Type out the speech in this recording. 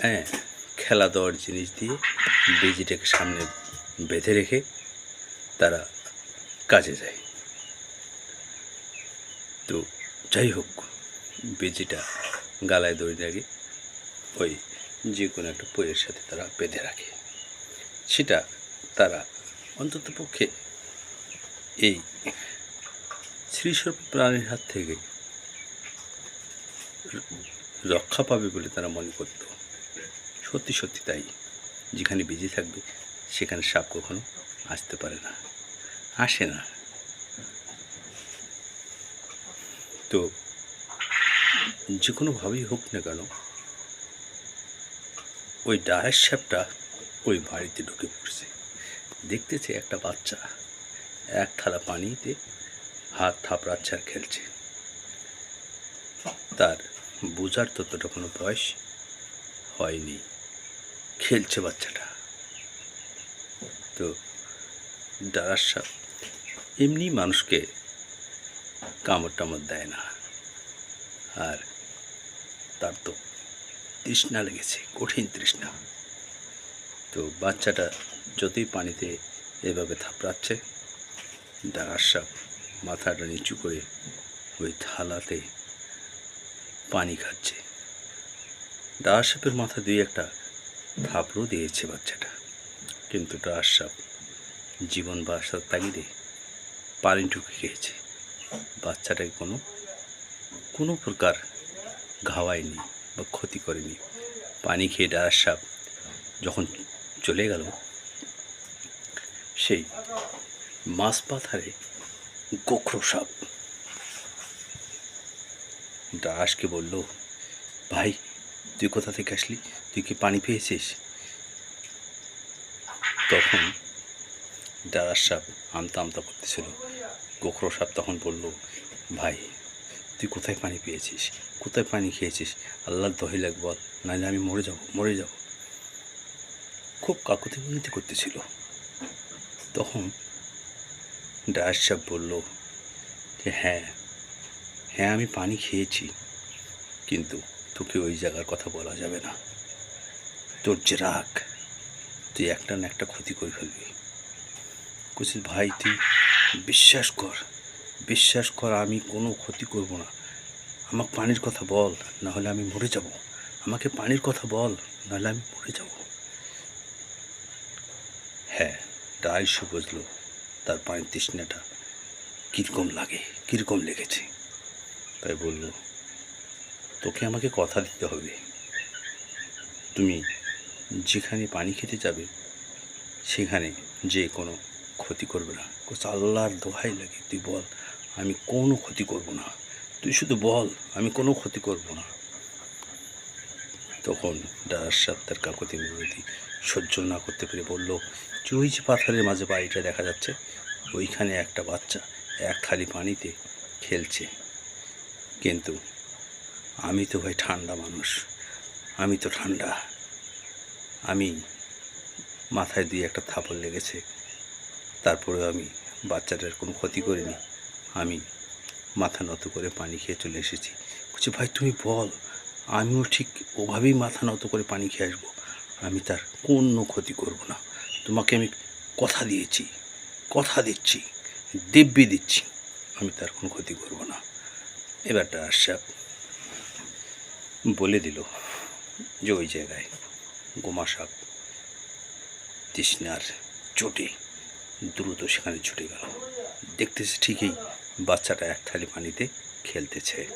হ্যাঁ খেলা দেওয়ার জিনিস দিয়ে বেজিটাকে সামনে বেঁধে রেখে তারা কাজে যায়। তো যাই হোক, বেজিটা গালায় দড়ি লাগে ওই যে কোনো একটা বইয়ের সাথে তারা বেঁধে রাখে। সেটা তারা অন্তত পক্ষে এই শ্রীসর্প প্রাণীর হাত থেকে রক্ষা পাবে বলে তারা মনে করত। সত্যি সত্যি তাই। যেখানে বেজে থাকবে, সেখানে সাপ কখনো আসতে পারে না। আসে না। তো যে কোনোভাবেই হোক না কেন, ওই ডায়ের সাপটা ওই বাড়িতে ঢুকে পড়ছে। দেখতেছে একটা বাচ্চা এক থালা পানিতে হাত থাপড়াচ্ছে আর খেলছে। তার বোঝার ততটা কোনো বয়স হয়নি। খেলছে বাচ্চাটা। তো ডারার সাপ এমনি মানুষকে কামড় টামড় দেয় না। আর তার তো তৃষ্ণা লেগেছে, কঠিন তৃষ্ণা। তো বাচ্চাটা যতই পানিতে এভাবে থাপড়াচ্ছে ডারার সাপ মাথাটা নিচু করে ওই থালাতে পানি খাচ্ছে। ডায়ার সাপের মাথা দুই একটা থাপড়ও দিয়েছে বাচ্চাটা। কিন্তু ডায়ার সাপ জীবন বাসার তাগিদে পানি ঢুকে খেয়েছে বাচ্চাটাকে কোনো কোনো প্রকার ঘাওয়ায়নি বা ক্ষতি করেনি। পানি খেয়ে ডায়ার সাপ যখন চলে গেল, সেই মাছ পাথারে গোখরো সাপ। দাসকে বলল, ভাই তুই কোথা থেকে আসলি? তুই কি পানি পেয়েছিস? তখন ডারার সাপ আমতা আমতা করতেছিল। গোখরো সাপ তখন বলল, ভাই, তুই কোথায় পানি পেয়েছিস? কোথায় পানি খেয়েছিস? আল্লাহর দহিলাক বল নাহলে আমি মরে যাব মরে যাব। খুব কাকুতি মিনতি করতেছিল। তখন ডায়ার সাহেব বলল যে হ্যাঁ হ্যাঁ আমি পানি খেয়েছি, কিন্তু তোকে ওই জায়গার কথা বলা যাবে না। তোর যে রাগ, তুই একটা না একটা ক্ষতি করে ফেলবি। কুচিস ভাই, তুই বিশ্বাস কর বিশ্বাস কর, আমি কোনো ক্ষতি করব না। আমাকে পানির কথা বল না হলে আমি মরে যাব। আমাকে পানির কথা বল, নাহলে আমি মরে যাব। হ্যাঁ তাই সে বুঝলো, তার পানির তৃষ্ণাটা কীরকম লাগে, কীরকম লেগেছে। তাই বলল তোকে আমাকে কথা দিতে হবে। তুমি যেখানে পানি খেতে যাবে, সেখানে যে কোনো ক্ষতি করবে না। আল্লাহর দোহাই লাগে। তুই বল, আমি কোনো ক্ষতি করব না। তুই শুধু বল, আমি কোনো ক্ষতি করব না। তখন ডারার সাপ তার কাকতি মিনতি সহ্য না করতে পেরে বলল যে ওই যে পাথরের মাঝে? বাড়িটা দেখা যাচ্ছে। ওইখানে একটা বাচ্চা এক থালি পানিতে খেলছে। কিন্তু আমি তো ভাই ঠান্ডা মানুষ। আমি তো ঠান্ডা। আমি মাথায় দিয়ে একটা থাপড় লেগেছে। তারপরে আমি বাচ্চাটার কোনো ক্ষতি করিনি। আমি মাথা নত করে পানি খেয়ে চলে এসেছি। বলছি, ভাই, তুমি বল, আমিও ঠিক ওভাবেই মাথা নত করে পানি খেয়ে আসব। আমি তার কোনো ক্ষতি করব না। তোমাকে আমি কথা দিয়েছি, কথা দিচ্ছি, দিব্যি দিচ্ছি। আমি তার কোনো ক্ষতি করব না। এবার ডার সাহেব বলে দিল, যে ওই জায়গায় গোমা সাপ, তৃষ্ণার চোটে, দ্রুত সেখানে ছুটে গেল। দেখতেছে ঠিকই বাচ্চাটা এক থালি পানিতে খেলতেছে।